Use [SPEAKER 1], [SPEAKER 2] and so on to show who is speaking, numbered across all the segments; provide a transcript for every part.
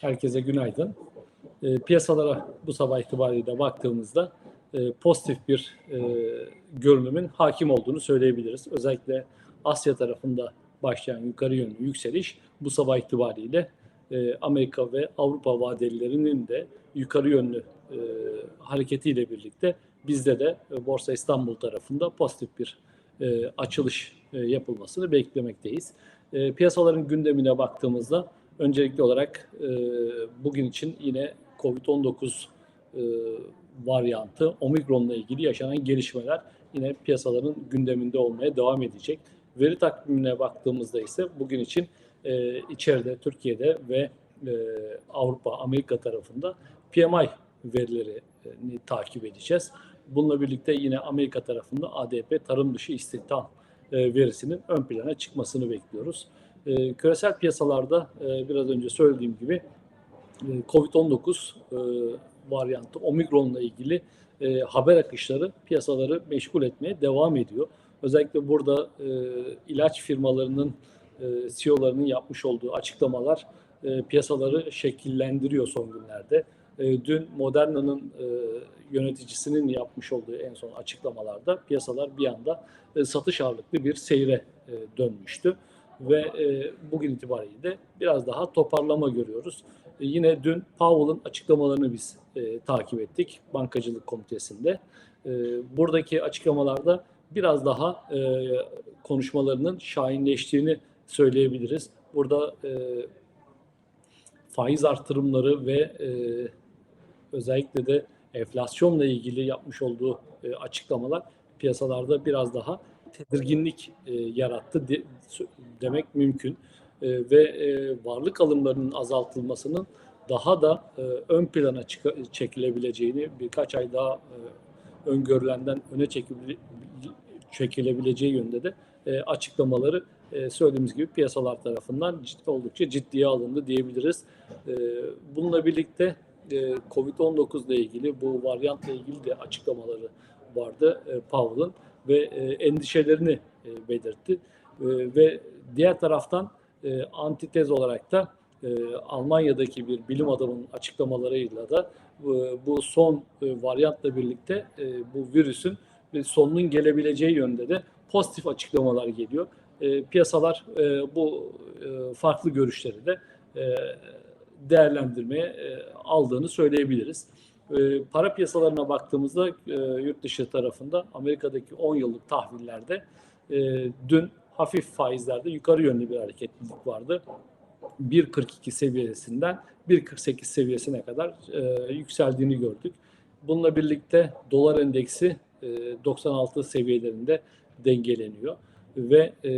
[SPEAKER 1] Herkese günaydın. E, piyasalara bu sabah itibariyle baktığımızda e, pozitif bir e, görünümün hakim olduğunu söyleyebiliriz. Özellikle Asya tarafında başlayan yukarı yönlü yükseliş bu sabah itibariyle e, Amerika ve Avrupa vadelilerinin de yukarı yönlü e, hareketiyle birlikte bizde de e, Borsa İstanbul tarafında pozitif bir e, açılış e, yapılmasını beklemekteyiz. E, piyasaların gündemine baktığımızda öncelikli olarak e, bugün için yine COVID-19 e, varyantı, omikronla ilgili yaşanan gelişmeler yine piyasaların gündeminde olmaya devam edecek. Veri takvimine baktığımızda ise bugün için e, içeride Türkiye'de ve e, Avrupa, Amerika tarafında PMI verilerini takip edeceğiz. Bununla birlikte yine Amerika tarafında ADP tarım dışı istihdam e, verisinin ön plana çıkmasını bekliyoruz. E, küresel piyasalarda e, biraz önce söylediğim gibi e, COVID-19 e, varyantı Omikron'la ilgili e, haber akışları piyasaları meşgul etmeye devam ediyor. Özellikle burada e, ilaç firmalarının e, CEO'larının yapmış olduğu açıklamalar e, piyasaları şekillendiriyor son günlerde. E, dün Moderna'nın e, yöneticisinin yapmış olduğu en son açıklamalarda piyasalar bir anda e, satış ağırlıklı bir seyre e, dönmüştü ve e, bugün itibariyle de biraz daha toparlama görüyoruz. E, yine dün Powell'ın açıklamalarını biz e, takip ettik Bankacılık Komitesi'nde. E, buradaki açıklamalarda biraz daha e, konuşmalarının şahinleştiğini söyleyebiliriz. Burada e, faiz artırımları ve e, özellikle de enflasyonla ilgili yapmış olduğu e, açıklamalar piyasalarda biraz daha tedirginlik e, yarattı de, demek mümkün. E, ve e, varlık alımlarının azaltılmasının daha da e, ön plana çıka, çekilebileceğini birkaç ay daha e, öngörülenden öne çekile, çekilebileceği yönde de e, açıklamaları e, söylediğimiz gibi piyasalar tarafından ciddi, oldukça ciddiye alındı diyebiliriz. E, bununla birlikte Covid-19 ile ilgili bu varyantla ilgili de açıklamaları vardı e, Powell'ın ve e, endişelerini e, belirtti. E, ve diğer taraftan e, antitez olarak da e, Almanya'daki bir bilim adamının açıklamalarıyla da e, bu son e, varyantla birlikte e, bu virüsün sonunun gelebileceği yönde de pozitif açıklamalar geliyor. E, piyasalar e, bu e, farklı görüşleri de e, değerlendirmeye e, aldığını söyleyebiliriz. E, para piyasalarına baktığımızda e, yurt dışı tarafında Amerika'daki 10 yıllık tahvillerde dün hafif faizlerde yukarı yönlü bir hareketlilik vardı. 1.42 seviyesinden 1.48 seviyesine kadar yükseldiğini gördük. Bununla birlikte dolar endeksi e, 96 seviyelerinde dengeleniyor ve e,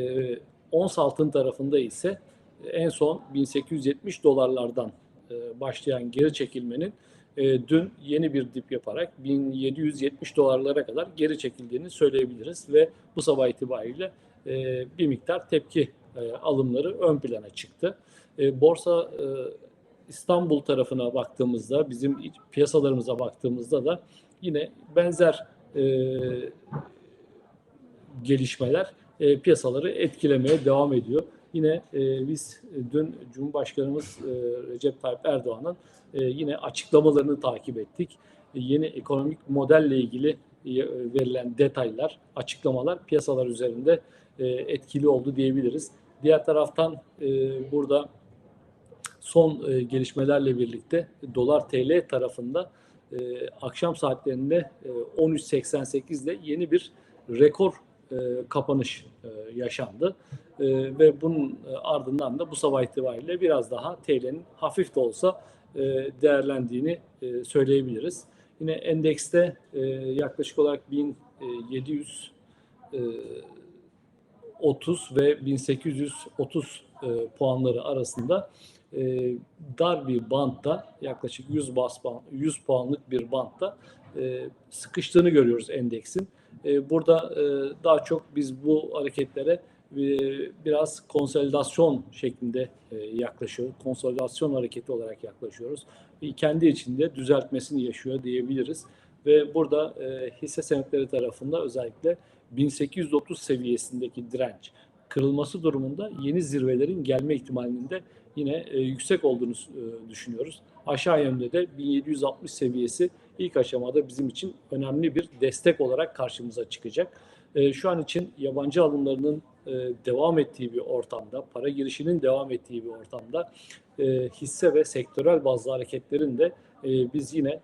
[SPEAKER 1] ons altın tarafında ise en son 1870 dolarlardan e, başlayan geri çekilmenin e, dün yeni bir dip yaparak 1770 dolarlara kadar geri çekildiğini söyleyebiliriz ve bu sabah itibariyle e, bir miktar tepki alımları ön plana çıktı. Borsa İstanbul tarafına baktığımızda, bizim piyasalarımıza baktığımızda da yine benzer gelişmeler piyasaları etkilemeye devam ediyor. Yine e, biz dün Cumhurbaşkanımız e, Recep Tayyip Erdoğan'ın e, yine açıklamalarını takip ettik. E, yeni ekonomik modelle ilgili e, verilen detaylar, açıklamalar piyasalar üzerinde e, etkili oldu diyebiliriz. Diğer taraftan e, burada son e, gelişmelerle birlikte dolar TL tarafında e, akşam saatlerinde e, 13.88'de yeni bir rekor e, kapanış e, yaşandı. E, ve bunun e, ardından da bu sabah itibariyle biraz daha TL'nin hafif de olsa e, değerlendiğini e, söyleyebiliriz. Yine endekste e, yaklaşık olarak 1700 e, 30 ve 1830 e, puanları arasında e, dar bir bantta yaklaşık 100 bas 100 puanlık bir bantta e, sıkıştığını görüyoruz endeksin. E, burada e, daha çok biz bu hareketlere e, biraz konsolidasyon şeklinde e, yaklaşıyoruz. Konsolidasyon hareketi olarak yaklaşıyoruz. Kendi içinde düzeltmesini yaşıyor diyebiliriz. Ve burada hisse senetleri tarafında özellikle 1830 seviyesindeki direnç kırılması durumunda yeni zirvelerin gelme ihtimalinin de yine e, yüksek olduğunu e, düşünüyoruz. Aşağı yönde de 1760 seviyesi ilk aşamada bizim için önemli bir destek olarak karşımıza çıkacak. E, Şu an için yabancı alımlarının devam ettiği bir ortamda, para girişinin devam ettiği bir ortamda hisse ve sektörel bazı hareketlerin de biz yine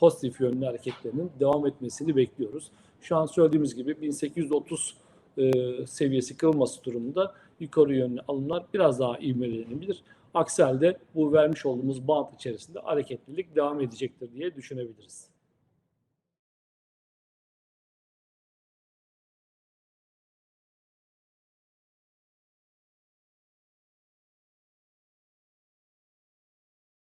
[SPEAKER 1] pozitif yönlü hareketlerinin devam etmesini bekliyoruz. Şu an söylediğimiz gibi 1830 e, seviyesi kırılması durumunda yukarı yönlü alımlar biraz daha ivmelenebilir. Aksi halde bu vermiş olduğumuz bant içerisinde hareketlilik devam edecektir diye düşünebiliriz.